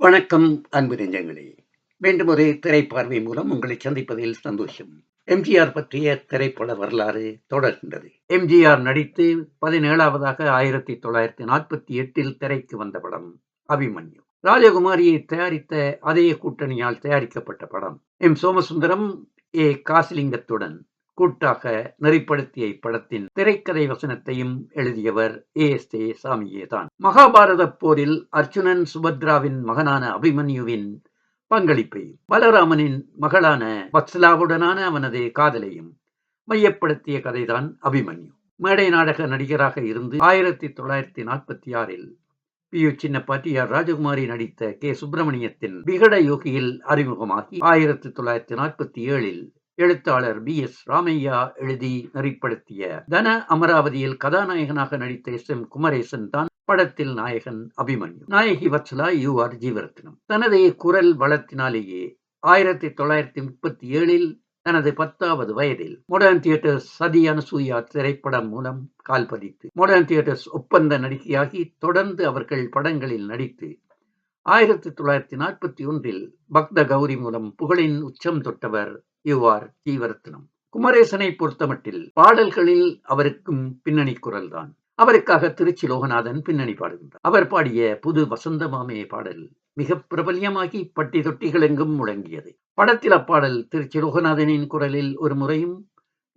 வணக்கம் அன்பு நெஞ்சங்களே. மீண்டும் ஒரு திரைப்பார்வை மூலம் உங்களை சந்திப்பதில் சந்தோஷம். எம்ஜிஆர் பற்றிய திரைப்பட வரலாறு தொடர்கின்றது. எம்ஜிஆர் நடித்து பதினேழாவதாக ஆயிரத்தி தொள்ளாயிரத்தி நாற்பத்தி எட்டில் திரைக்கு வந்த படம் அபிமன்யு. ராஜகுமாரியை தயாரித்த அதே கூட்டணியால் தயாரிக்கப்பட்ட படம் எம். சோமசுந்தரம் ஏ. காசிலிங்கத்துடன் கூட்டாக நெறிப்படுத்திய இப்படத்தின் திரைக்கதை வசனத்தையும் எழுதியவர் ஏ எஸ் ஏ சாமியே தான் மகாபாரத போரில் அர்ஜுனன் சுபத்ராவின் மகனான அபிமன்யுவின் பங்களிப்பையும் பலராமனின் மகளான வத்சலாவுடனான அவனது காதலையும் மையப்படுத்திய கதைதான் அபிமன்யு. மேடை நாடக நடிகராக இருந்து ஆயிரத்தி தொள்ளாயிரத்தி நாற்பத்தி ஆறில் பி யு சின்னப்பாட்டி ஆர் ராஜகுமாரி நடித்த கே சுப்பிரமணியத்தின் விகட யோகியில் அறிமுகமாகி ஆயிரத்தி தொள்ளாயிரத்தி நாற்பத்தி ஏழில் எழுத்தாளர் பி. எஸ். ராமையா எழுதி நெறிப்படுத்திய தன அமராவதியில் கதாநாயகனாக நடித்த எஸ். எம். குமரேசன் தான் படத்தில் நாயகன் அபிமன்யு. நாயகி வச்சலா யு. ஆர். ஜீவரத்னம். தனது குரல் வளத்தினாலேயே ஆயிரத்தி தொள்ளாயிரத்தி முப்பத்தி ஏழில் தனது பத்தாவது வயதில் மாடர்ன் தியேட்டர்ஸ் சதி அனசூயா திரைப்படம் மூலம் கால்பதித்து மாடர்ன் தியேட்டர்ஸ் ஒப்பந்த நடிகையாகி தொடர்ந்து அவர்கள் படங்களில் நடித்து ஆயிரத்தி தொள்ளாயிரத்தி நாற்பத்தி ஒன்றில் பக்த கௌரி மூலம் புகழின் உச்சம் தொட்டவர் இவ்வாறு ஆர் குமரேசனை பொறுத்தமட்டில் பாடல்களில் அவருக்கும் பின்னணி குரல்தான். அவருக்காக திருச்சி லோகநாதன் பின்னணி பாடுகின்றார். அவர் பாடிய புது வசந்தமாமே பாடல் மிக பிரபல்யமாகி பட்டி தொட்டிகளெங்கும் முழங்கியது. படத்தில் அப்பாடல் திருச்சி லோகநாதனின் குரலில் ஒரு முறையும்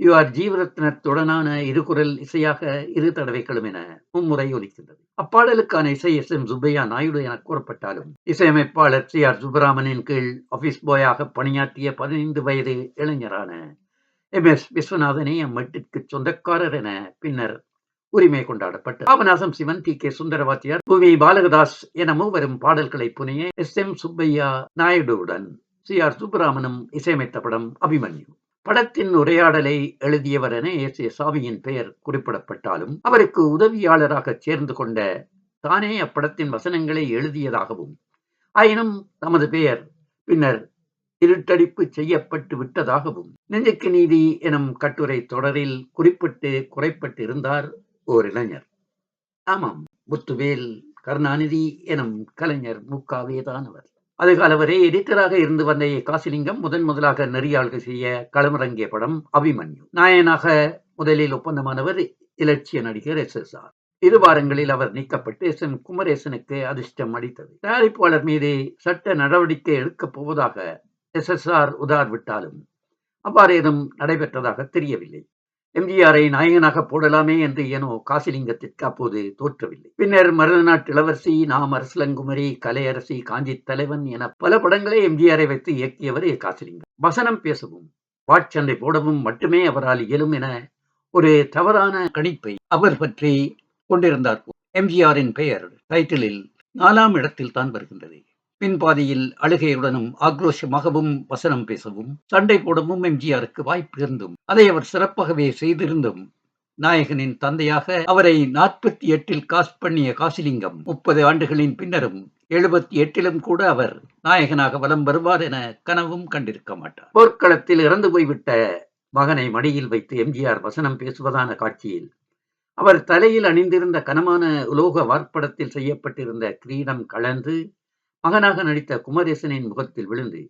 யூ ஆர் ஜீவரத்னத்துடனான இருகுரல் இசையாக இரு தடவைகளும் என மும்முறை ஒலிக்கின்றது. அப்பாடலுக்கான இசை எஸ் எம் சுப்பையா நாயுடு என கூறப்பட்டாலும் இசையமைப்பாளர் சி ஆர் சுப்பராமனின் கீழ் ஆபீஸ் பாயாக பணியாற்றிய பதினைந்து வயது இளைஞரான எம் எஸ் விஸ்வநாதனே அம்மட்டிற்கு சொந்தக்காரர் என பின்னர் உரிமை கொண்டாடப்பட்டு பாபநாசம் சிவன் டி கே சுந்தரவாத்தியார் பூமி பாலகதாஸ் என மூவரும் பாடல்களை புனைய எஸ் எம் சுப்பையா நாயுடுவுடன் சி ஆர் சுப்பராமனும் இசையமைத்த படம் அபிமன்யு. படத்தின் உரையாடலை எழுதியவர் என எஸ் ஏ சாமியின் பெயர் குறிப்பிடப்பட்டாலும் அவருக்கு உதவியாளராக சேர்ந்து கொண்ட தானே அப்படத்தின் வசனங்களை எழுதியதாகவும் ஆயினும் தமது பெயர் பின்னர் இருட்டடிப்பு செய்யப்பட்டு விட்டதாகவும் நெஞ்சுக்கு நீதி எனும் கட்டுரை தொடரில் குறிப்பிட்டு குறைப்பட்டு இருந்தார் ஓர் இளைஞர். ஆமாம் முத்துவேல் கருணாநிதி எனும் கலைஞர் முக்காவேதானவர் அவர் அதுகால வரை எடிட்டராக இருந்து வந்த காசிலிங்கம் முதன் முதலாக நெறியாள்கள் செய்ய களமிறங்கிய படம் அபிமன்யு. நாயனாக முதலில் ஒப்பந்தமானவர் இலட்சிய நடிகர் எஸ் எஸ் ஆர். இரு வாரங்களில் அவர் நீக்கப்பட்டு எஸ் எம் குமரேசனுக்கு அதிர்ஷ்டம் அளித்தது. தயாரிப்பாளர் மீது சட்ட நடவடிக்கை எடுக்கப் போவதாக எஸ் எஸ் ஆர் உதார் விட்டாலும் அவ்வாறு ஏதும் நடைபெற்றதாக தெரியவில்லை. எம்ஜிஆரை நாயகனாக போடலாமே என்று ஏனோ காசிலிங்கத்திற்கு அப்போது தோற்றவில்லை. பின்னர் மருதநாட்டு இளவரசி நாம் அரசலங்குமரி கலையரசி காஞ்சி தலைவன் என பல படங்களை எம்ஜிஆரை வைத்து இயக்கியவர் காசிலிங்கம். வசனம் பேசவும் வாட்சண்டை போடவும் மட்டுமே அவரால் இயலும் என ஒரு தவறான கணிப்பை அவர் பற்றி கொண்டிருந்தார் எம்ஜிஆரின் பெயர் டைட்டிலில் நாலாம் இடத்தில் தான் வருகின்றது. பின்பாதியில் அழுகையுடனும் ஆக்ரோஷமாகவும் வசனம் பேசவும் சண்டை போடவும் எம்ஜிஆருக்கு வாய்ப்பு இருந்தும் அதை அவர் சிறப்பாகவே செய்திருந்தும். நாயகனின் தந்தையாக அவரை நாற்பத்தி எட்டில் காஸ் பண்ணிய காசிலிங்கம் முப்பது ஆண்டுகளின் பின்னரும் எழுபத்தி எட்டிலும் கூட அவர் நாயகனாக வலம் வருவார் என கனவும் கண்டிருக்க மாட்டார். போர்க்களத்தில் இறந்து போய்விட்ட மகனை மடியில் வைத்து எம்ஜிஆர் வசனம் பேசுவதான காட்சியில் அவர் தலையில் அணிந்திருந்த கனமான உலோக வார்ப்படத்தில் செய்யப்பட்டிருந்த கிரீடம் கலந்து மகனாக நடித்த குமரேசனின் முகத்தில் விழுந்து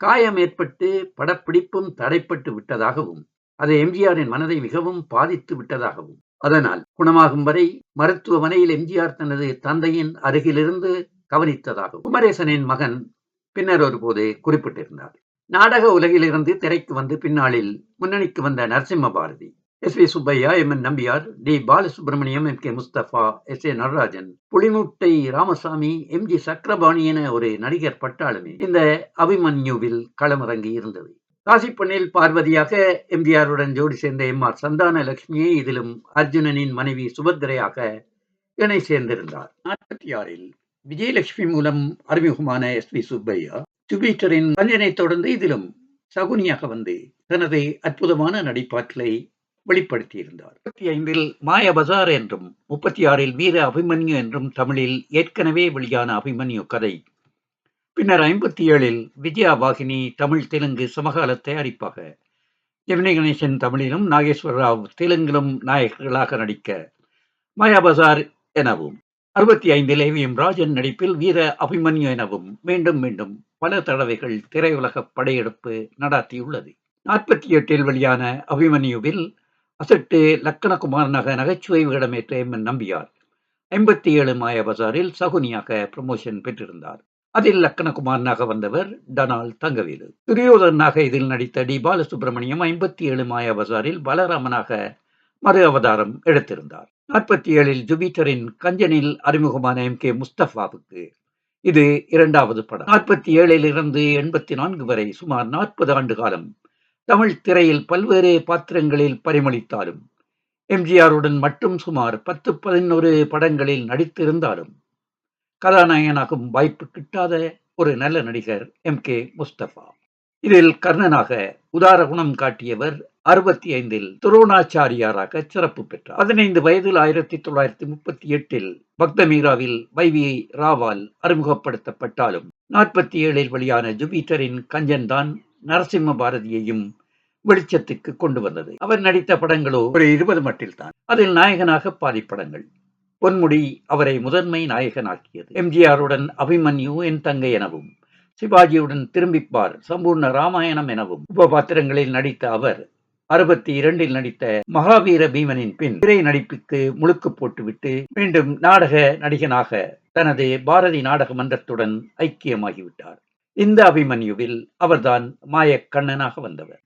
காயம் ஏற்பட்டு படப்பிடிப்பும் தடைப்பட்டு விட்டதாகவும் அது எம்ஜிஆரின் மனதை மிகவும் பாதித்து விட்டதாகவும். அதனால் குணமாகும் வரை மருத்துவமனையில் எம்ஜிஆர் தனது தந்தையின் அருகிலிருந்து கவனித்ததாகவும். குமரேசனின் மகன் பின்னர் ஒருபோது குறிப்பிட்டிருந்தார். நாடக உலகிலிருந்து திரைக்கு வந்து பின்னாளில் முன்னணிக்கு வந்த Narasimha Bharathi S V Subbaiah M N Nambiar T. Balasubramaniam M. K. Mustafa S A Natarajan Pulimootai Ramasamy M. G. Chakrapani என ஒரு நடிகர் பட்டாளுமே. இந்த அபிமன்யுவில் களமிறங்கி இருந்தது. காசிப்பண்ணில் பார்வதியாக எம்ஜிஆருடன் ஜோடி சேர்ந்த எம். ஆர். சந்தான லட்சுமியை இதிலும் அர்ஜுனனின் மனைவி சுபத்ரையாக இணை சேர்ந்திருந்தார். நாற்பத்தி ஆறில் விஜயலட்சுமி மூலம் அறிமுகமான எஸ் வி சுப்பையா ஜூபிட்டரின் கஞ்சனை தொடர்ந்து இதிலும் சகுனியாக வந்து தனது அற்புதமான நடிப்பாற்றலை வெளிப்படுத்தியிருந்தார். முப்பத்தி ஐந்தில் மாய என்றும் முப்பத்தி ஆறில் வீர அபிமன்யு என்றும் தமிழில் ஏற்கனவே வெளியான அபிமன்யு கதை. பின்னர் ஐம்பத்தி ஏழில் விஜயா வாகினி தமிழ் தெலுங்கு சமகால தயாரிப்பாக ஜெமினி கணேசன் தமிழிலும் நாகேஸ்வர ராவ் தெலுங்கிலும் நாயகர்களாக நடிக்க மாயா பசார் எனவும் அறுபத்தி ஐந்தில் ஏவிஎம் ராஜன் நடிப்பில் வீர அபிமன்யு எனவும் மீண்டும் மீண்டும் பல தடவைகள் திரையுலக படையெடுப்பு நடாத்தியுள்ளது. நாற்பத்தி எட்டில் வெளியான அபிமன்யுவில் அசட்டு லக்கணகுமாரனாக நகைச்சுவை விகடமேற்ற எம் என் நம்பியார். ஐம்பத்தி ஏழு மாயபசாரில் சகுனியாக ப்ரமோஷன் பெற்றிருந்தார். அதில் லக்கணகுமாரனாக வந்தவர் டனால் தங்கவேலு. துரியோதனாக இதில் நடித்த டி. பாலசுப்ரமணியம் ஐம்பத்தி ஏழு மாயாபசாரில் பலராமனாக மறு அவதாரம் எடுத்திருந்தார். நாற்பத்தி ஏழில் ஜூபிட்டரின் கஞ்சனில் அறிமுகமான எம். கே. முஸ்தபாவுக்கு இது இரண்டாவது படம். நாற்பத்தி ஏழில் இருந்து எண்பத்தி நான்கு வரை சுமார் நாற்பது ஆண்டு காலம் தமிழ் திரையில் பல்வேறு பாத்திரங்களில் பரிமளித்தாலும் எம்ஜிஆருடன் மட்டும் சுமார் பத்து பதினொரு படங்களில் நடித்திருந்தாலும் கதாநாயகனாகும் வாய்ப்பு கிட்டாத ஒரு நல்ல நடிகர் எம். கே. முஸ்தபா. இதில் கர்ணனாக உதார குணம் காட்டியவர் அறுபத்தி ஐந்தில் துரோணாச்சாரியாராக சிறப்பு பெற்றார். பதினைந்து வயதில் ஆயிரத்தி தொள்ளாயிரத்தி முப்பத்தி எட்டில் பக்தமீராவில் வைவி ராவால் அறிமுகப்படுத்தப்பட்டாலும் நாற்பத்தி ஏழில் வெளியான ஜூபிட்டரின் கஞ்சன் தான் நரசிம்ம பாரதியையும் வெளிச்சத்துக்கு கொண்டு வந்தது. அவர் நடித்த படங்களோ ஒரு இருபது மட்டில் தான் அதில் நாயகனாக பாதி படங்கள். பொன்முடி அவரை முதன்மை நாயகனாக்கியது. எம்ஜிஆருடன் அபிமன்யு என் தங்கை எனவும் சிவாஜியுடன் திரும்பிப்பார் சம்பூர்ண ராமாயணம் எனவும். உபபாத்திரங்களில் நடித்த அவர் அறுபத்தி இரண்டில் நடித்த மகாவீர பீமனின் பின் திரை நடிப்புக்கு முழுக்கு போட்டுவிட்டு மீண்டும் நாடக நடிகனாக தனது பாரதி நாடக மன்றத்துடன் ஐக்கியமாகிவிட்டார். இந்த அபிமன்யுவில் அவர்தான் மாயக்கண்ணனாக வந்தவர்.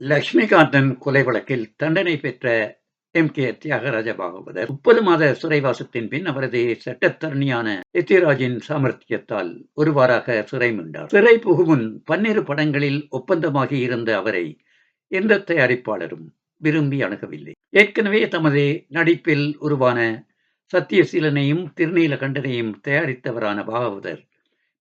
லட்சுமிகாந்தன் கொலை வழக்கில் தண்டனை பெற்ற எம். கே. தியாகராஜ பாகவதர். முப்பது மாத சிறைவாசத்தின் பின் அவரது சட்டத்தரணியான எத்திராஜின் சாமர்த்தியத்தால் ஒருவாறாக சிறை மீண்டார். சிறை புகுமுன் பன்னிரு படங்களில் ஒப்பந்தமாகி இருந்த அவரை எந்த தயாரிப்பாளரும் விரும்பி அணுகவில்லை. ஏற்கனவே தமது நடிப்பில் உருவான சத்தியசீலனையும் திருநீலகண்டனையும் தயாரித்தவரான பாகவதர்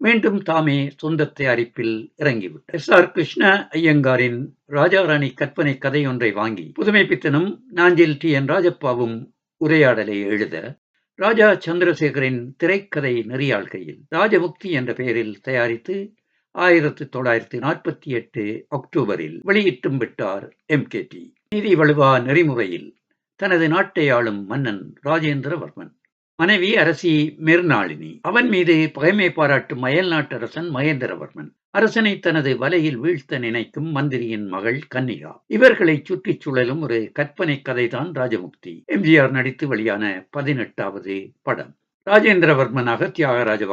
மீண்டும் தாமே சொந்த தயாரிப்பில் இறங்கிவிட்டார். எஸ் ஆர் கிருஷ்ண ஐயங்காரின் ராஜாராணி கற்பனை கதை ஒன்றை வாங்கி புதுமைப்பித்தனும் நாஞ்சில் டி என் ராஜப்பாவும் உரையாடலை எழுத ராஜா சந்திரசேகரின் திரைக்கதை நெறியாள்கையில் ராஜமுக்தி என்ற பெயரில் தயாரித்து ஆயிரத்தி தொள்ளாயிரத்தி நாற்பத்தி எட்டு அக்டோபரில் வெளியிட்டும் விட்டார் எம் கே டி. நீதி வலுவா நெறிமுறையில் தனது நாட்டை ஆளும் மன்னன் ராஜேந்திரவர்மன். மனைவி அரசி மிர்நாளினி. அவன் மீது பகைமை பாராட்டும் அயல் நாட்டரசன் மகேந்திரவர்மன். அரசனை தனது வலையில் வீழ்த்த நினைக்கும் மந்திரியின் மகள் கன்னிகா. இவர்களை சுற்றிச் சுழலும் ஒரு கற்பனை கதைதான் ராஜமுக்தி. எம்ஜிஆர் நடித்து வெளியான பதினெட்டாவது படம். ராஜேந்திரவர்மனாக தியாகராஜ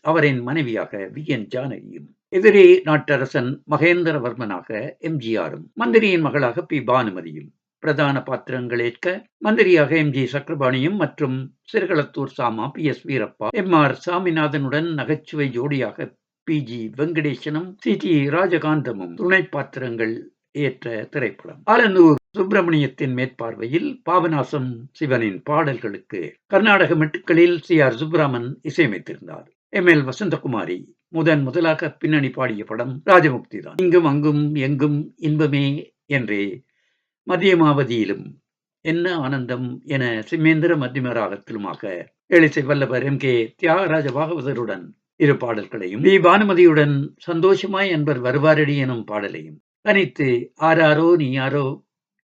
அவரின் மனைவியாக வி. என். ஜானகியும். எதிரி நாட்டரசன் மகேந்திரவர்மனாக எம்ஜிஆரும் மந்திரியின் மகளாக பி. பானுமதியும். பிரதான பாத்திரங்கள் ஏற்க மந்திரியாக எம். ஜி. சக்கரபாணியும் மற்றும் Sirukalathur Sama P. S. Veerappa M. R. சாமிநாதனுடன் நகைச்சுவை ஜோடியாக பி. ஜி. வெங்கடேசனும் சி. டி. ராஜகாந்தமும் துணை பாத்திரங்கள் ஏற்ற திரைப்படம். ஆலந்தூர் சுப்பிரமணியத்தின் மேற்பார்வையில் பாபநாசம் சிவனின் பாடல்களுக்கு கர்நாடக மெட்டுக்களில் சி. ஆர். சுப்ராமன் இசையமைத்திருந்தார். எம். எல். வசந்தகுமாரி முதன் முதலாக பின்னணி பாடிய படம் ராஜமுக்தி தான். இங்கும் அங்கும் எங்கும் இன்பமே என்றே மதியமாவதியிலும் என்ன ஆனந்தம் என சிம்மேந்திர மத்தியம ராகத்திலுமாக எழிசை வல்லவர் எம் கே தியாகராஜ பாகவதருடன் இரு பாடல்களையும் நீ பானுமதியுடன் சந்தோஷமாய் என்பர் வருவாரடி எனும் பாடலையும் தனித்து ஆராரோ நீ யாரோ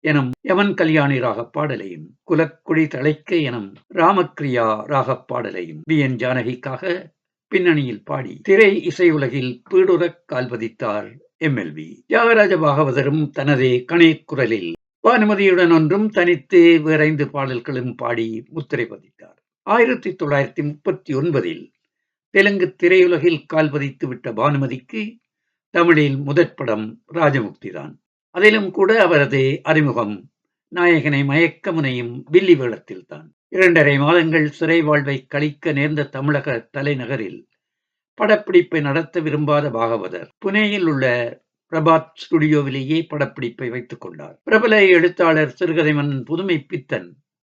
எனும் யமன் கல்யாணி ராகப் பாடலையும் குலக்குடி தழைக்க எனும் ராமக்ரியா ராகப் பாடலையும் பி என். ஜானகிக்காக பின்னணியில் பாடி திரை இசை உலகில் பீடுரக் கால்பதித்தார் எம்எல்வி தியாகராஜ பாகவதரும் தனது கணேக்குரலில் பானுமதியுடன் ஒன்றும் தனித்து விரைந்து பாடல்களும் பாடி முத்திரை பதித்தார். ஆயிரத்தி தொள்ளாயிரத்தி முப்பத்தி ஒன்பதில் தெலுங்கு திரையுலகில் கால் பதித்து விட்ட பானுமதிக்கு தமிழில் முதற் படம் ராஜமுக்தி தான். அதிலும் கூட அவரது அறிமுகம் நாயகனை மயக்க முனையும் வில்லி வேளத்தில் தான். இரண்டரை மாதங்கள் சிறை வாழ்வை கழிக்க நேர்ந்த தமிழக தலைநகரில் படப்பிடிப்பை நடத்த விரும்பாத பாகவதர் புனேயில் உள்ள பிரபாத் ஸ்டுடியோவிலேயே படப்பிடிப்பை வைத்துக் கொண்டார். பிரபல எழுத்தாளர் சிறுகதைமன் புதுமை பித்தன்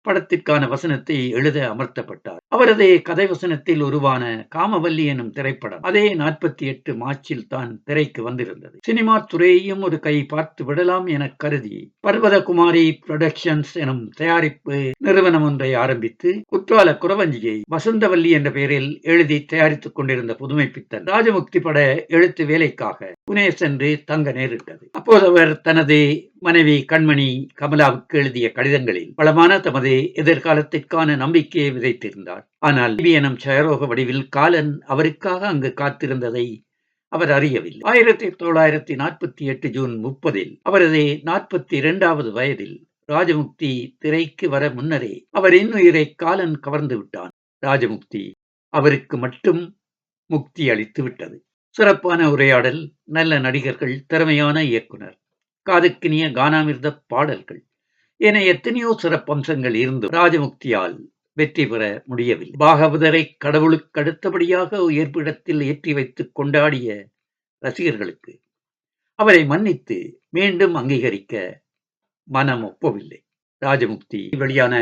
படத்திற்கான வசனத்தை எழுத அமர்த்தப்பட்டார். அவரது கதை வசனத்தில் உருவான காமவல்லி எனும் திரைப்படம் அதே நாற்பத்தி எட்டு மார்ச்சில் தான் திரைக்கு வந்திருந்தது. சினிமா துறையையும் ஒரு கை பார்த்து விடலாம் என கருதி பர்வதகுமாரி புரொடக்ஷன்ஸ் எனும் தயாரிப்பு நிறுவனம் ஒன்றை ஆரம்பித்து குற்றால குறவஞ்சியை வசந்தவல்லி என்ற பெயரில் எழுதி தயாரித்துக் கொண்டிருந்த புதுமை பித்தன் ராஜமுக்தி பட எழுத்து வேலைக்காக புனே சென்று தங்க நேரிட்டது. அப்போது அவர் தனது மனைவி கண்மணி கமலாவுக்கு எழுதிய கடிதங்களில் பலமான தமது எதிர்காலத்திற்கான நம்பிக்கையை விதைத்திருந்தார். ஆனால் எனும் சயரோக வடிவில் காலன் அவருக்காக அங்கு காத்திருந்ததை அவர் அறியவில்லை. ஆயிரத்தி தொள்ளாயிரத்தி நாற்பத்தி எட்டு ஜூன் முப்பதில் அவரது நாற்பத்தி இரண்டாவது வயதில் ராஜமுக்தி திரைக்கு வர முன்னரே அவர் இன்னுயிரை காலன் கவர்ந்து விட்டான். ராஜமுக்தி அவருக்கு மட்டும் முக்தி அளித்து விட்டது. சிறப்பான உரையாடல் நல்ல நடிகர்கள் திறமையான இயக்குனர் காதுக்கினிய கானாமிர்த பாடல்கள் என எத்தனையோ சிறப்பம்சங்கள் இருந்தும் ராஜமுக்தியால் வெற்றி பெற முடியவில்லை. பாகவதரை கடவுளுக்கு அடுத்தபடியாக உயர்ப்பிடத்தில் ஏற்றி வைத்து கொண்டாடிய ரசிகர்களுக்கு அவரை மன்னித்து மீண்டும் அங்கீகரிக்க மனம் ஒப்பவில்லை. ராஜமுக்தி வெளியான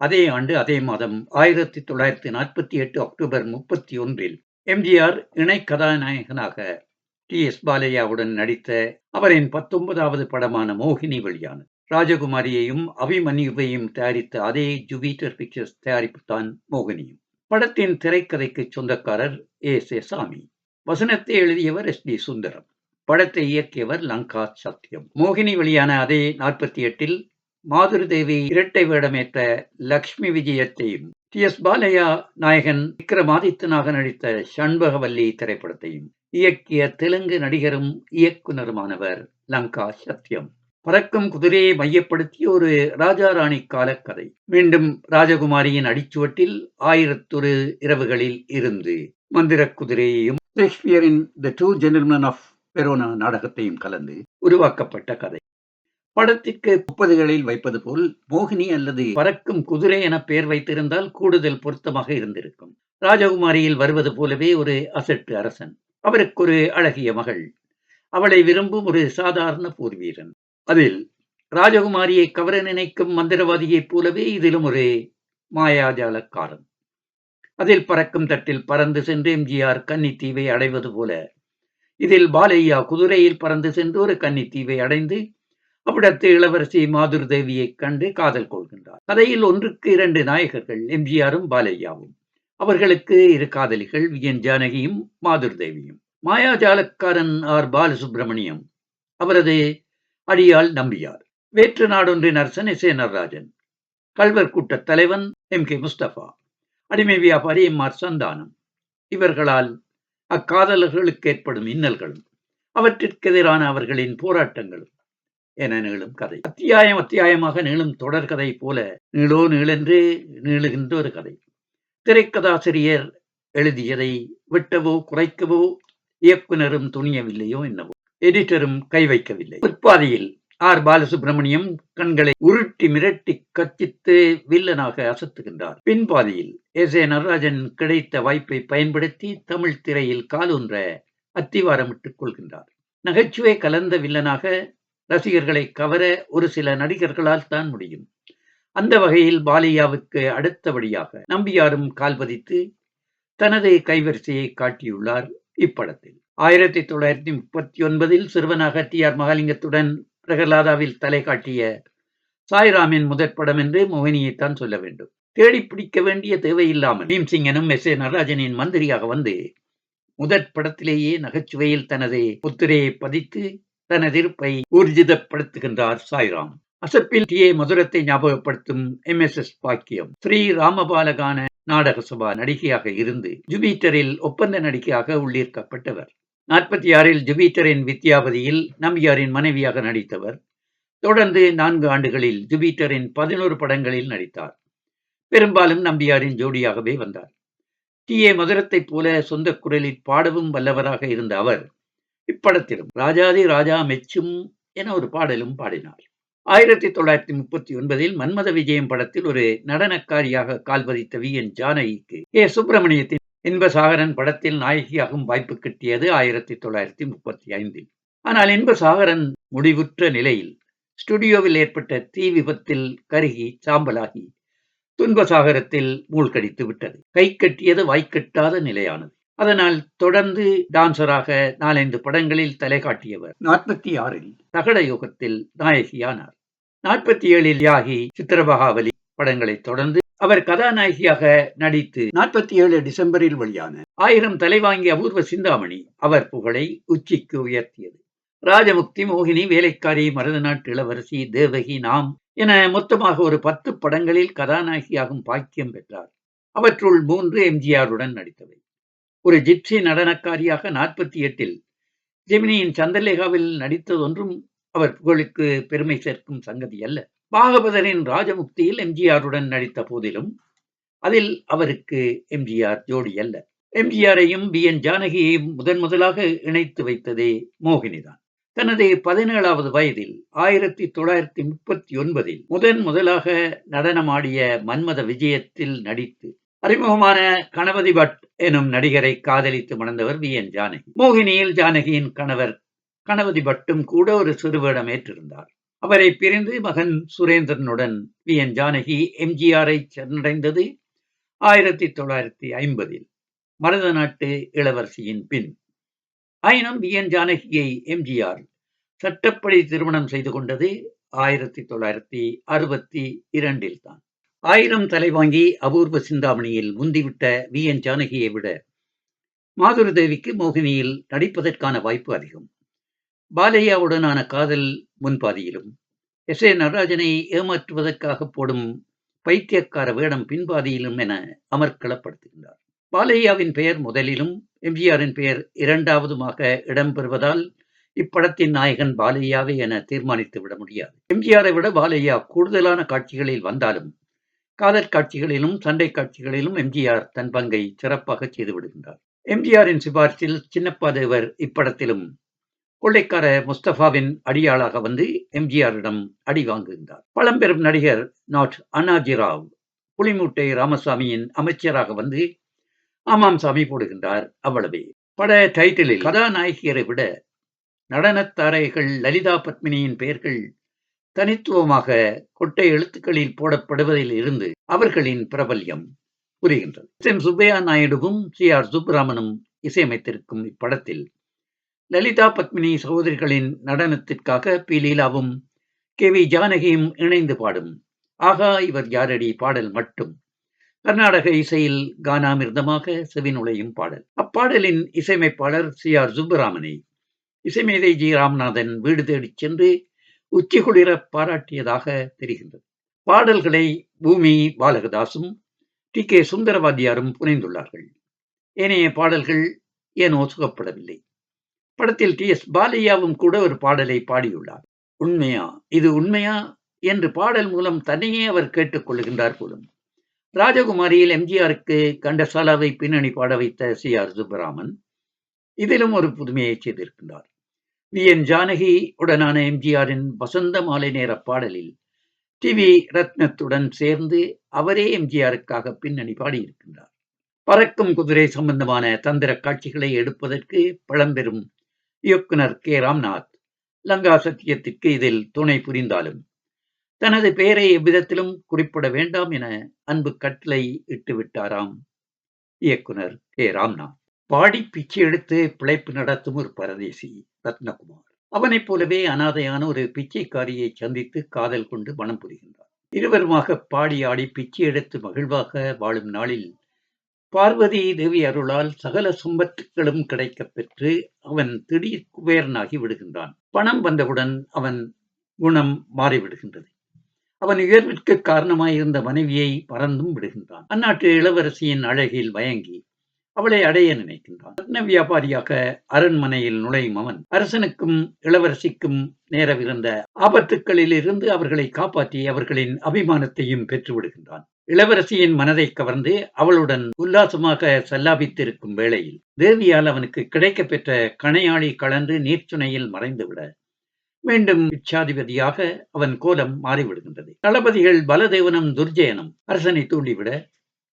அதே ஆண்டு அதே மாதம் ஆயிரத்தி தொள்ளாயிரத்தி நாற்பத்தி எட்டு அக்டோபர் முப்பத்தி ஒன்றில் எம்ஜிஆர் இணை கதாநாயகனாக டி எஸ் பாலையாவுடன் நடித்த அவரின் பத்தொன்பதாவது படமான மோகினி வெளியானது. ராஜகுமாரியையும் அபிமன்யுவையும் தயாரித்த அதே ஜூபிட்டர் பிக்சர்ஸ் தயாரிப்பு தான் மோகினியும். படத்தின் திரைக்கதைக்கு சொந்தக்காரர் ஏ சாமி. வசனத்தை எழுதியவர் எஸ் டி சுந்தரம். படத்தை இயக்கியவர் லங்கா சத்யம். மோகினி வெளியான அதே நாற்பத்தி எட்டில் மாதுரி தேவி இரட்டை வேடமேற்ற லக்ஷ்மி விஜயத்தையும் டி. எஸ். பாலையா நாயகன் விக்ரமாதித்தனாக நடித்த ஷண்பகவல்லி திரைப்படத்தையும் இயக்கிய தெலுங்கு நடிகரும் இயக்குனருமானவர் லங்கா சத்யம். பறக்கும் குதிரையை மையப்படுத்திய ஒரு ராஜா ராணி காலக்கதை. மீண்டும் ராஜகுமாரியின் அடிச்சுவட்டில் ஆயிரத்தொரு இரவுகளில் இருந்து மந்திர குதிரையையும் ஷேக்ஸ்பியரின் the two gentleman of Verona நாடகத்தையும் கலந்து உருவாக்கப்பட்ட கதை. படத்திற்கு முப்பதுகளில் வைப்பது போல் மோகினி அல்லது பறக்கும் குதிரை என பெயர் வைத்திருந்தால் கூடுதல் பொருத்தமாக இருந்திருக்கும். ராஜகுமாரியில் வருவது போலவே ஒரு அசட்டு அரசன். அவருக்கு ஒரு அழகிய மகள். அவளை விரும்பும் ஒரு சாதாரண போர்வீரன். அதில் ராஜகுமாரியை கவர நினைக்கும் மந்திரவாதியைப் போலவே இதிலும் ஒரு மாயாஜாலக்காரன். அதில் பறக்கும் தட்டில் பறந்து சென்று எம்ஜிஆர் கன்னித்தீவை அடைவது போல இதில் பாலையா குதிரையில் பறந்து சென்று ஒரு கன்னித்தீவை அடைந்து அவ்விடத்து இளவரசி மாதுர் தேவியை கண்டு காதல் கொள்கின்றார். கதையில் ஒன்றுக்கு இரண்டு நாயகர்கள் எம்ஜிஆரும் பாலையாவும். அவர்களுக்கு இரு காதலிகள் விஜயன் ஜானகியும் மாதுர் தேவியும் மாயாஜாலக்காரன் ஆர். பாலசுப்பிரமணியம் அவரது அடியால் நம்பியார். வேற்று நாடொன்றின் அரசன் எஸ். ஏ நடராஜன். கல்வர் கூட்ட தலைவன் எம். கே. முஸ்தபா. அடிமை வியாபாரி எம். ஆர். சந்தானம். இவர்களால் அக்காதலர்களுக்கு ஏற்படும் இன்னல்களும் அவற்றிற்கு எதிரான அவர்களின் போராட்டங்களும் என நீளும் கதை. அத்தியாயம் அத்தியாயமாக நீளும் தொடர்கதை போல நீளோ நீளென்று நீளுகின்ற ஒரு கதை. திரைக்கதாசிரியர் எழுதியதை வெட்டவோ குறைக்கவோ இயக்குனரும் துணியவில்லையோ என்னவோ. எடிட்டரும் கை வைக்கவில்லை. உட்பாதியில் ஆர். பாலசுப்ரமணியம் கண்களை உருட்டி மிரட்டி கச்சித்து வில்லனாக அசத்துகின்றார். பின்பாதியில் எஸ். ஏ. நடராஜன் கிடைத்த வாய்ப்பை பயன்படுத்தி தமிழ் திரையில் காலூன்ற அத்திவாரமிட்டுக் கொள்கின்றார். நகைச்சுவை கலந்த வில்லனாக ரசிகர்களை கவர ஒரு சில நடிகர்களால் தான் முடியும். அந்த வகையில் பாலியாவுக்கு அடுத்தபடியாக நம்பியாரும் கால்பதித்து தனது கைவரிசையை காட்டியுள்ளார் இப்படத்தில். ஆயிரத்தி தொள்ளாயிரத்தி முப்பத்தி ஒன்பதில் சிறுவனாக டி ஆர் மகாலிங்கத்துடன் பிரகலாதாவில் தலை காட்டிய சாய்ராமின் முதற் படம் என்று மோகினியைத்தான் சொல்ல வேண்டும். தேடி பிடிக்க வேண்டிய தேவையில்லாமல் பீம்சிங்கனும் எஸ் ஏ நடராஜனின் மந்திரியாக வந்து முதற் படத்திலேயே நகைச்சுவையில் தனது முத்திரையை பதித்து தனது இருப்பை ஊர்ஜிதப்படுத்துகின்றார் சாய்ராம். அசப்பில் டி ஏ மதுரத்தை ஞாபகப்படுத்தும் எம் எஸ் எஸ் பாக்கியம். ஸ்ரீ ராமபாலகான நாடக சபா நடிகையாக இருந்து ஜூபிட்டரில் ஒப்பந்த நடிகையாக உள்ளீர்க்கப்பட்டவர். நாற்பத்தி ஆறில் ஜூபிட்டரின் வித்யாபதியில் நம்பியாரின் மனைவியாக நடித்தவர். தொடர்ந்து நான்கு ஆண்டுகளில் ஜூபிட்டரின் பதினோரு படங்களில் நடித்தார். பெரும்பாலும் நம்பியாரின் ஜோடியாகவே வந்தார். டி ஏ மதுரத்தைப் போல சொந்த குரலில் பாடவும் வல்லவராக இருந்த அவர் இப்படத்திலும் ராஜாதி ராஜா மெச்சும் என ஒரு பாடலும் பாடினார். ஆயிரத்தி தொள்ளாயிரத்தி முப்பத்தி ஒன்பதில் மன்மத விஜயம் படத்தில் ஒரு நடனக்காரியாக கால்பதித்த வி. என். ஜானகிக்கு ஏ சுப்பிரமணியத்தின் இன்பசாகரன் படத்தில் நாயகியாகும் வாய்ப்பு கிட்டியது ஆயிரத்தி தொள்ளாயிரத்தி முப்பத்தி ஐந்தில் ஆனால் இன்பசாகரன் முடிவுற்ற நிலையில் ஸ்டுடியோவில் ஏற்பட்ட தீ விபத்தில் கருகி சாம்பலாகி துன்பசாகரத்தில் மூழ்கடித்து விட்டது. கை கட்டியது வாய்க்கட்டாத நிலையானது. அதனால் தொடர்ந்து டான்சராக நாலைந்து படங்களில் தலை காட்டியவர் நாற்பத்தி ஆறில். தகட யுகத்தில் நாயகியானார். நாற்பத்தி ஏழில் யாகி சித்திரபகாவலி படங்களை தொடர்ந்து அவர் கதாநாயகியாக நடித்து நாற்பத்தி ஏழு டிசம்பரில் வெளியான. ஆயிரம் தலைவாங்கிய அபூர்வ சிந்தாமணி அவர் புகழை உச்சிக்கு உயர்த்தியது. ராஜமுக்தி மோகினி வேலைக்காரி மருதநாட்டு இளவரசி தேவகி நாம் என மொத்தமாக ஒரு பத்து படங்களில் கதாநாயகியாகும் பாக்கியம் பெற்றார். அவற்றுள் மூன்று எம்ஜிஆருடன் நடித்தவை. ஒரு ஜிப்சி நடனக்காரியாக நாற்பத்தி எட்டில் ஜெமினியின் சந்திரலேகாவில் நடித்ததொன்றும் அவர் புகழுக்கு பெருமை சேர்க்கும் சங்கதி அல்ல. பாகவதரின் ராஜமுக்தியில் எம்ஜிஆருடன் நடித்த போதிலும் அதில் அவருக்கு எம்ஜிஆர் ஜோடி அல்ல. எம்ஜிஆரையும் பி. என். ஜானகியையும் முதன் முதலாக இணைத்து வைத்ததே மோகினிதான். தனது பதினேழாவது வயதில் ஆயிரத்தி தொள்ளாயிரத்தி முப்பத்தி ஒன்பதில் முதன் முதலாக நடனமாடிய மன்மத விஜயத்தில் நடித்து அறிமுகமான கணபதி பட் எனும் நடிகரை காதலித்து மணந்தவர் வி. என். ஜானகி. மோகினியில் ஜானகியின் கணவர் கணபதி பட்டும் கூட ஒரு சிறுவேடம் ஏற்றிருந்தார். அவரை பிரிந்து மகன் சுரேந்திரனுடன் வி. என். ஜானகி எம்ஜிஆரை சென்றடைந்தது ஆயிரத்தி தொள்ளாயிரத்தி ஐம்பதில் மருத நாட்டு இளவரசியின் பின். ஆயினும் வி. என். ஜானகியை எம்ஜிஆர் சட்டப்படி திருமணம் செய்து கொண்டது ஆயிரத்தி தொள்ளாயிரத்தி அறுபத்தி இரண்டில் தான் ஆயிரம் தலைவாங்கி அபூர்வ சிந்தாமணியில் முந்திவிட்ட வி. என். ஜானகியை விட மாதுரி தேவிக்கு மோகினியில் நடிப்பதற்கான வாய்ப்பு அதிகம். பாலையாவுடனான காதல் முன்பாதியிலும் எஸ். ஏ. நடராஜனை ஏமாற்றுவதற்காக போடும் பைத்தியக்கார வேடம் பின்பாதியிலும் என அமர்க்களப்படுத்துகின்றார். பாலையாவின் பெயர் முதலிலும் எம்ஜிஆரின் பெயர் இரண்டாவதுமாக இடம்பெறுவதால் இப்படத்தின் நாயகன் பாலையாவே என தீர்மானித்து விட முடியாது எம்ஜிஆரை விட பாலையா கூடுதலான காட்சிகளில் வந்தாலும் காதல் காட்சிகளிலும் சண்டை காட்சிகளிலும் எம்ஜிஆர் தன் பங்கை சிறப்பாக செய்து விடுகின்றார். எம்ஜிஆரின் சிபாரிசில் சின்னப்பா தேவர் இப்படத்திலும் கொள்ளைக்கார முஸ்தபாவின் அடியாளாக வந்து எம்ஜிஆரிடம் அடி வாங்குகின்றார். பழம்பெரும் நடிகர் நாட் அண்ணாஜிராவ் புலிமூட்டை ராமசாமியின் அமைச்சராக வந்து ஆமாம் சாமி போடுகின்றார் அவ்வளவே. பட டைட்டிலில் கதாநாயகியரை விட நடனத்தாரைகள் லலிதா பத்மினியின் பெயர்கள் தனித்துவமாக கொட்டை எழுத்துக்களில் போடப்படுவதில் இருந்து அவர்களின் பிரபல்யம் புரிகின்றது. எம். சுப்பையா நாயுடுவும் சி. ஆர். சுப்புராமனும் இசையமைத்திருக்கும் இப்படத்தில் லலிதா பத்மினி சகோதரிகளின் நடனத்திற்காக பி. லீலாவும் கே. வி. ஜானகியும் இணைந்து பாடும் ஆகா இவர் யாரடி பாடல் மட்டும். கர்நாடக இசையில் கானாமிர்தமாக செவிநுழையும் பாடல். அப்பாடலின் இசையமைப்பாளர் சி. ஆர். சுப்புராமனை இசைமேதை ஜி. ராம்நாதன் வீடு தேடிச் சென்று உச்சிகுளிர பாராட்டியதாக தெரிகின்றது. பாடல்களை பூமி பாலகதாசும் டி. கே. சுந்தரவாதியாரும் புனைந்துள்ளார்கள். ஏனைய பாடல்கள் ஏனோ சுகப்படவில்லை. படத்தில் டி. எஸ். பாலையாவும் கூட ஒரு பாடலை பாடியுள்ளார். உண்மையா? இது உண்மையா? என்று பாடல் மூலம் தன்னையே அவர் கேட்டுக்கொள்கின்றார் போலும். ராஜகுமாரியில் எம்ஜிஆருக்கு கண்டசாலாவை பின்னணி பாட வைத்த சி. ஆர். சுப்பராமன் இதிலும் ஒரு புதுமையை செய்திருக்கின்றார். வி. என். ஜானகி உடனான எம்ஜிஆரின் வசந்த மாலை நேர பாடலில் டி. வி. ரத்னத்துடன் சேர்ந்து அவரே எம்ஜிஆருக்காக பின்னணி பாடியிருக்கின்றார். பறக்கும் குதிரை சம்பந்தமான தந்திர காட்சிகளை எடுப்பதற்கு பழம்பெரும் இயக்குனர் கே. ராம்நாத் லங்கா சத்தியத்திற்கு இதில் துணை புரிந்தாலும் தனது பெயரை எவ்விதத்திலும் குறிப்பிட வேண்டாம் என அன்பு கட்டளை இட்டுவிட்டாராம் இயக்குனர் கே. ராம்நாத். பாடி பிச்சை எடுத்து பிழைப்பு நடத்தும் ஒரு பரதேசி ரத்னகுமார். அவனைப் போலவே அனாதையான ஒரு பிச்சைக்காரியை சந்தித்து காதல் கொண்டு மனம் புரிகின்றார் இருவருமாக பாடி ஆடி பிச்சை எடுத்து மகிழ்வாக வாழும் நாளில் பார்வதி தேவி அருளால் சகல சம்பத்துகளும் கிடைக்கப் பெற்று அவன் திடீர் குபேரனாகி விடுகின்றான். பணம் வந்தவுடன் அவன் குணம் மாறிவிடுகின்றது. அவன் உயர்விற்கு காரணமாயிருந்த மனைவியை மறந்தும் விடுகின்றான். அந்நாட்டு இளவரசியின் அழகில் மயங்கி அவளை அடைய நினைக்கின்றான். ரத்ன வியாபாரியாக அரண்மனையில் நுழையும் அவன் அரசனுக்கும் இளவரசிக்கும் நேரவிருந்த ஆபத்துக்களில் இருந்து அவர்களை காப்பாற்றி அவர்களின் அபிமானத்தையும் பெற்று விடுகின்றான் இளவரசியின் மனதை கவர்ந்து அவளுடன் உல்லாசமாக சல்லாபித்திருக்கும் வேளையில் தேவியால் அவனுக்கு கிடைக்கப் பெற்ற கணையாளி கலந்து நீர்ச்சுனையில் மறைந்துவிட மீண்டும் இச்சாதிபதியாக அவன் கோலம் மாறிவிடுகின்றது. தளபதிகள் பலதேவனும் துர்ஜயனும் அரசனை தூண்டிவிட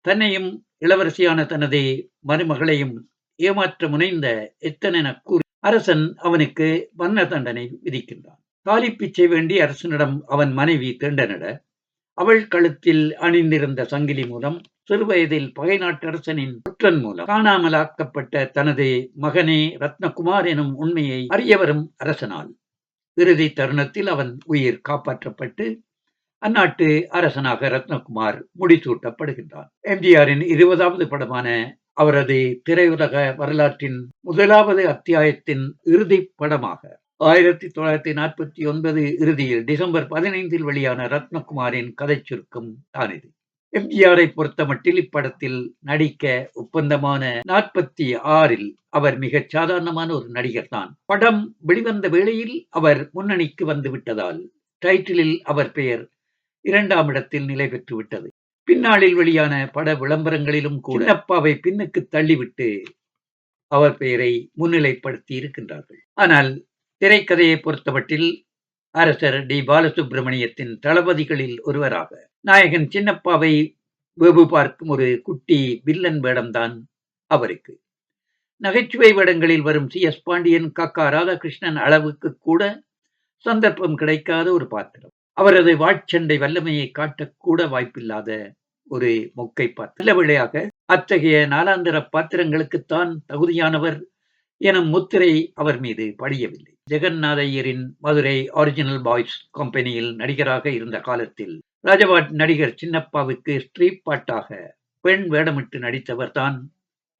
தன்னையும் இளவரசியான தனது மருமகளையும் ஏமாற்ற முனைந்த எத்தனென கூறி அரசன் அவனுக்கு மரண தண்டனை விதிக்கின்றான். தாலி பிச்சை வேண்டி அரசனிடம் அவன் மனைவி தேண்டனிட. அவள் கழுத்தில் அணிந்திருந்த சங்கிலி மூலம் சிறுவயதில் பகை நாட்டரசனின் குற்றன் மூலம் காணாமலாக்கப்பட்ட தனது மகனே ரத்னகுமார் எனும் உண்மையை அறியவரும் அரசனால். இறுதி தருணத்தில் அவன் உயிர் காப்பாற்றப்பட்டு அந்நாட்டு அரசனாக ரத்னகுமார் முடிசூட்டப்படுகின்றார். எம்ஜிஆரின் இருபதாவது படமான அவரது திரையுலக வரலாற்றின் முதலாவது அத்தியாயத்தின் இறுதி படமாக ஆயிரத்தி தொள்ளாயிரத்தி நாற்பத்தி ஒன்பது இறுதியில் டிசம்பர் பதினைந்தில் வெளியான ரத்னகுமாரின் கதை சுருக்கம் தான் இது எம்ஜிஆரை பொறுத்தமட்டில் இப்படத்தில் நடிக்க ஒப்பந்தமான நாற்பத்தி ஆறில் அவர் மிகச் சாதாரணமான ஒரு நடிகர் தான் படம் வெளிவந்த வேளையில் அவர் முன்னணிக்கு வந்து விட்டதால் டைட்டிலில் அவர் பெயர் இரண்டாம் இடத்தில் நிலை பெற்றுவிட்டது. பின்னாளில் வெளியான பட விளம்பரங்களிலும் கூட அப்பாவை பின்னுக்கு தள்ளிவிட்டு அவர் பெயரை முன்னிலைப்படுத்தி இருக்கின்றார்கள் ஆனால் திரைக்கதையை பொறுத்தமட்டில் அரசர் டி. பாலசுப்பிரமணியத்தின் தளபதிகளில் ஒருவராக நாயகன் சின்னப்பாவை வெபு பார்க்கும் ஒரு குட்டி வில்லன் வேடம்தான் அவருக்கு. நகைச்சுவை வேடங்களில் வரும் சி. எஸ். பாண்டியன் கக்கா ராதாகிருஷ்ணன் அளவுக்கு கூட சந்தர்ப்பம் கிடைக்காத ஒரு பாத்திரம். அவரது வாட்சண்டை வல்லமையை காட்டக்கூட வாய்ப்பில்லாத ஒரு மொக்கை பாத்திரம் விளையாக அத்தகைய நாலாந்தர பாத்திரங்களுக்குத்தான் தகுதியானவர் என முத்திரை அவர் மீது படியவில்லை. ஜெகநாத ஐயரின் மதுரை ஒரிஜினல் பாய்ஸ் கம்பெனியில் நடிகராக இருந்த காலத்தில் ராஜபாட் நடிகர் சின்னப்பாவுக்கு ஸ்ட்ரீட் பாட்டாக பெண் வேடமிட்டு நடித்தவர் தான்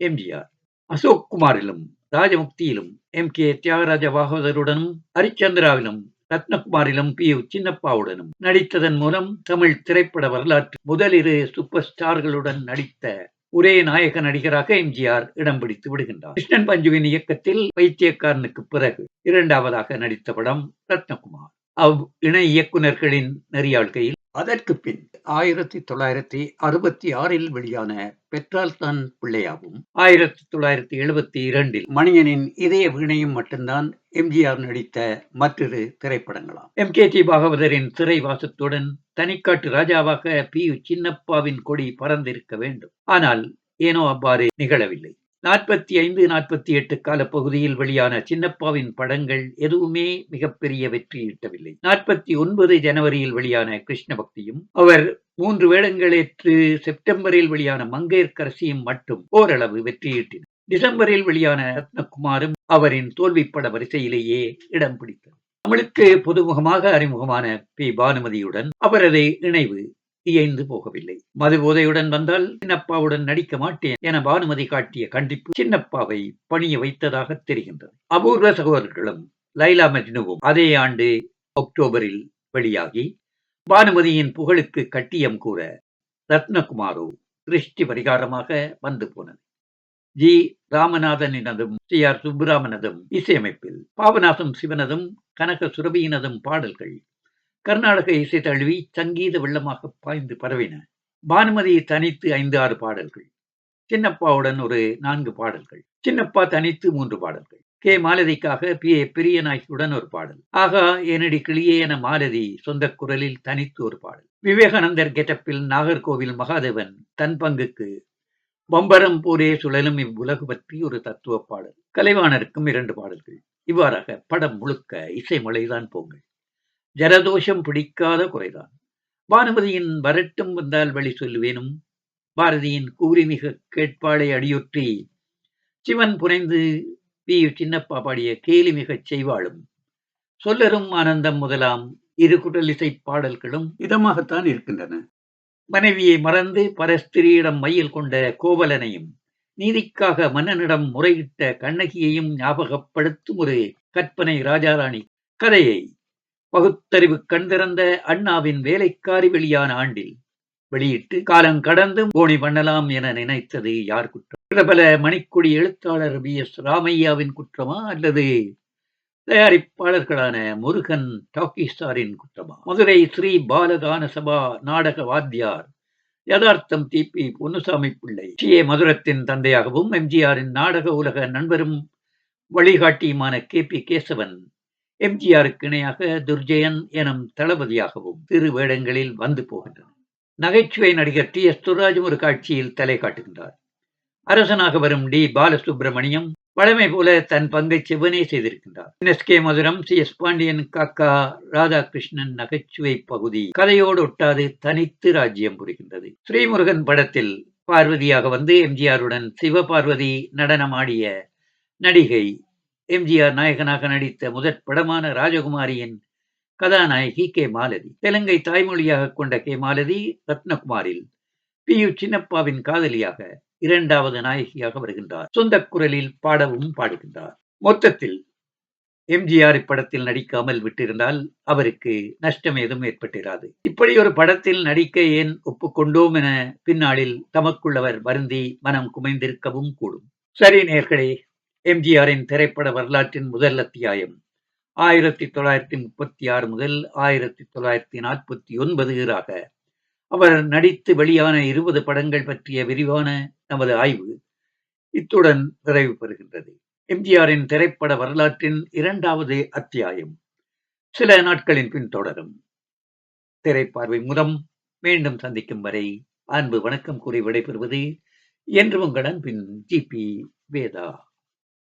எம்ஜிஆர். அசோக் குமாரிலும் ராஜமுக்தியிலும் எம் கே தியாகராஜ பாகவதருடனும் ஹரிச்சந்திராவிலும் ரத்னகுமாரிலும் பி யு சின்னப்பாவுடனும் நடித்ததன் மூலம் தமிழ் திரைப்பட வரலாற்று முதலிரு சூப்பர் ஸ்டார்களுடன் நடித்த ஒரே நாயக நடிகராக எம்ஜிஆர் இடம் பிடித்து விடுகின்றார். கிருஷ்ணன் பஞ்சுவின் இயக்கத்தில் வைத்தியக்காரனுக்கு பிறகு இரண்டாவதாக நடித்த படம் ரத்னகுமார். அவ் இணை இயக்குநர்களின் நெறியாழ்கையில் அதற்கு பின் ஆயிரத்தி தொள்ளாயிரத்தி அறுபத்தி ஆறில் வெளியான பெற்றால் தான் பிள்ளையாவும் ஆயிரத்தி தொள்ளாயிரத்தி எழுபத்தி இரண்டில் மணியனின் இதய வீணையும் மட்டும்தான் எம்ஜிஆர் நடித்த மற்றொரு திரைப்படங்களாம். எம். கே. டி. பாகவதரின் திரை வாசத்துடன் தனிக்காட்டு ராஜாவாக பி. யு. சின்னப்பாவின் கொடி பறந்திருக்க வேண்டும். ஆனால் ஏனோ அவ்வாறு நிகழவில்லை. நாற்பத்தி ஐந்து நாற்பத்தி எட்டு கால பகுதியில் வெளியான சின்னப்பாவின் படங்கள் எதுவுமே மிகப்பெரிய வெற்றியிட்டவில்லை நாற்பத்தி ஒன்பது ஜனவரியில் வெளியான கிருஷ்ண பக்தியும் அவர் மூன்று வேடங்களேற்று செப்டம்பரில் வெளியான மங்கையர்கரசியும் மட்டும் ஓரளவு வெற்றியீட்டின டிசம்பரில் வெளியான ரத்னகுமாரும் அவரின் தோல்வி பட வரிசையிலேயே இடம் பிடித்தார் தமிழுக்கு புதுமுகமாக அறிமுகமான பி. பானுமதியுடன் அவரது இணைவு இயைந்து போகவில்லை. மது போதையுடன் வந்தால் சின்னப்பாவுடன் நடிக்க மாட்டேன் என பானுமதி காட்டிய கண்டிப்பு சின்னப்பாவை பணிய வைத்ததாக தெரிகின்றது. அபூர்வ சகோதரர்களும் லைலா மஜ்னுவும் அதே ஆண்டு அக்டோபரில் வெளியாகி பானுமதியின் புகழுக்கு கட்டியம் கூற ரத்னகுமாரோ திருஷ்டி பரிகாரமாக வந்து போனது. ஜி. ராமநாதனினதும் சி. ஆர். சுப்புராமனதும் இசையமைப்பில் பாபநாசம் சிவனதும் கனக சுரபியினதும் பாடல்கள் கர்நாடக இசை தழுவி சங்கீத வெள்ளமாக பாய்ந்து பரவின. பானுமதியை தனித்து ஐந்து ஆறு பாடல்கள். சின்னப்பாவுடன் ஒரு நான்கு பாடல்கள். சின்னப்பா தனித்து மூன்று பாடல்கள். கே. மாலதிக்காக பி. ஏ. பெரியநாயகியுடன் ஒரு பாடல். ஆகா என்னடி கிளியே என மாலதி சொந்த குரலில் தனித்து ஒரு பாடல். விவேகானந்தர் கெட்டப்பில் நாகர்கோவில் மகாதேவன் தன் பங்குக்கு பம்பரம் போரே சுழலும் இவ்வுலகு பற்றி ஒரு தத்துவ பாடல். கலைவாணருக்கும் இரண்டு பாடல்கள். இவ்வாறாக படம் முழுக்க இசை மொழிதான் போங்கள். ஜலதோஷம் பிடிக்காத குறைதான். பானுமதியின் வரட்டும் வந்தால் வழி சொல்லுவேனும். பாரதியின் கூறிமிக கேட்பாளை அடியொற்றி சிவன் புனைந்து பி சின்னப்பா பாடிய கேலி மிகச் செய்வாளும். சொல்லரும் ஆனந்தம் முதலாம் இரு குடலிசை பாடல்களும் இதமாகத்தான் இருக்கின்றன. மனைவியை மறந்து பரஸ்திரியிடம் மையில் கொண்ட கோவலனையும் நீதிக்காக மன்னனிடம் முறையிட்ட கண்ணகியையும் ஞாபகப்படுத்தும் ஒரு கற்பனை ராஜாராணி கதையை பகுத்தறிவு கண்திறந்த அண்ணாவின் வேலைக்காரி வெளியான ஆண்டில் வெளியிட்டு காலம் கடந்து போனி பண்ணலாம் என நினைத்தது யார் குற்றம்? பிரபல மணிக்குடி எழுத்தாளர் பி. எஸ். ராமையாவின் குற்றமா அல்லது தயாரிப்பாளர்களான முருகன் டாக்கிஸ்டாரின் குற்றமா? மதுரை ஸ்ரீ பாலகான சபா நாடக வாத்தியார் யதார்த்தம் டிபி பொன்னுசாமி பிள்ளை. டி ஏ. மதுரத்தின் தந்தையாகவும் எம்ஜிஆரின் நாடக உலக நண்பரும் வழிகாட்டியுமான கே. பி. கேசவன் எம்ஜிஆருக்கு இணையாக துர்ஜயன் எனும் தளபதியாகவும் திரு வேடங்களில் வந்து போகின்றனர். நகைச்சுவை நடிகர் டி. எஸ். துர்ராஜும் ஒரு காட்சியில் தலை காட்டுகின்றார். அரசனாக வரும் டி. பாலசுப்ரமணியம் வழமை போல தன் பங்கை செவ்வனே செய்திருக்கின்றார். S. K. Mathuram C. S. Pandian Kakka Radhakrishnan நகைச்சுவை பகுதி கதையோடு ஒட்டாது தனித்து ராஜ்யம் புரிகின்றது. ஸ்ரீமுருகன் படத்தில் பார்வதியாக வந்து எம்ஜிஆருடன் சிவபார்வதி நடனமாடிய நடிகை எம்ஜிஆர் நாயகனாக நடித்த முதற் படமான ராஜகுமாரியின் கதாநாயகி கே. மாலதி தெலுங்கை தாய்மொழியாக கொண்ட கே. மாலதி ரத்னகுமாரில் பி. யு. சின்னப்பாவின் காதலியாக இரண்டாவது நாயகியாக வருகின்றார். சொந்த குரலில் பாடவும் பாடுகின்றார். மொத்தத்தில் எம்ஜிஆர் இப்படத்தில் நடிக்காமல் விட்டிருந்தால் அவருக்கு நஷ்டம் ஏதும் ஏற்பட்டிராது. இப்படி ஒரு படத்தில் நடிக்க ஏன் ஒப்புக்கொண்டோம் என பின்னாளில் தமக்குள்ளவர் வருந்தி மனம் குமைந்திருக்கவும் கூடும். சரி நேர்களே எம்ஜிஆரின் திரைப்பட வரலாற்றின் முதல் அத்தியாயம். ஆயிரத்தி தொள்ளாயிரத்தி முப்பத்தி ஆறு முதல் ஆயிரத்தி தொள்ளாயிரத்தி நாற்பத்தி ஒன்பது ஆக அவர் நடித்து வெளியான இருபது படங்கள் பற்றிய விரிவான நமது ஆய்வு இத்துடன் நிறைவு பெறுகின்றது. எம்ஜிஆரின் திரைப்பட வரலாற்றின் இரண்டாவது அத்தியாயம். சில நாட்களின் பின் தொடரும். திரைப்பார்வை மூலம் மீண்டும் சந்திக்கும் வரை அன்பு வணக்கம் கூறி விடைபெறுவது என்று உங்கள் அன்பின் ஜி பி வேதா.